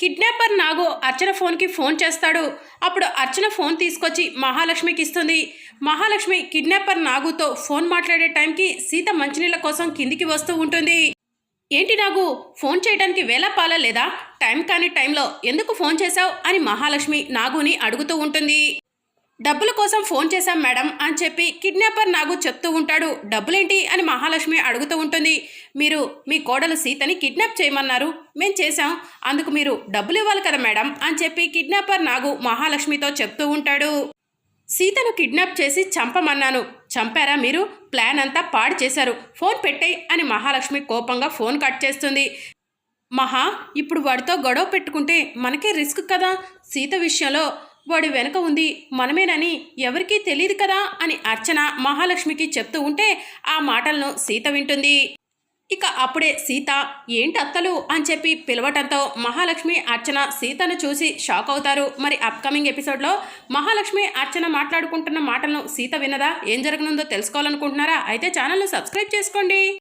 Kidnapper నాగు అర్చన ఫోన్కి phone చేస్తాడు. అప్పుడు అర్చన ఫోన్ తీసుకొచ్చి మహాలక్ష్మికి ఇస్తుంది. మహాలక్ష్మి కిడ్నాపర్ నాగుతో ఫోన్ మాట్లాడే టైంకి సీత మంచినీళ్ళ కోసం కిందికి వస్తూ ఉంటుంది. ఏంటి నాగు ఫోన్ చేయడానికి వేళ పాల లేదా టైం కాని టైంలో ఎందుకు ఫోన్ చేశావు? అని మహాలక్ష్మి నాగుని అడుగుతూ ఉంటుంది. డబ్బుల కోసం ఫోన్ చేశాం మేడం అని చెప్పి కిడ్నాపర్ నాగు చెప్తూ ఉంటాడు. డబ్బులేంటి అని మహాలక్ష్మి అడుగుతూ ఉంటుంది. మీరు మీ కోడలు సీతని కిడ్నాప్ చేయమన్నారు. మేం చేశాం. అందుకు మీరు డబ్బులు ఇవ్వాలి కదా మేడం అని చెప్పి కిడ్నాపర్ నాగు మహాలక్ష్మితో చెప్తూ ఉంటాడు. సీతను కిడ్నాప్ చేసి చంపమన్నాను. చంపారా మీరు? ప్లాన్ అంతా పాడు చేశారు. ఫోన్ పెట్టేయ్ అని మహాలక్ష్మి కోపంగా ఫోన్ కట్ చేస్తుంది. మహా ఇప్పుడు వాడితో గొడవ పెట్టుకుంటే మనకే రిస్క్ కదా? సీత విషయంలో వాడి వెనుక ఉంది మనమేనని ఎవరికీ తెలియదు కదా అని అర్చన మహాలక్ష్మికి చెప్తూ ఉంటే ఆ మాటలను సీత వింటుంది. ఇక అప్పుడే సీత ఏంటి అత్తలు? అని చెప్పి పిలవటంతో మహాలక్ష్మి అర్చన సీతను చూసి షాక్ అవుతారు. మరి అప్కమింగ్ ఎపిసోడ్లో మహాలక్ష్మి అర్చన మాట్లాడుకుంటున్న మాటలను సీత విన్నదా? ఏం జరగనుందో తెలుసుకోవాలనుకుంటున్నారా? అయితే ఛానల్ను సబ్స్క్రైబ్ చేసుకోండి.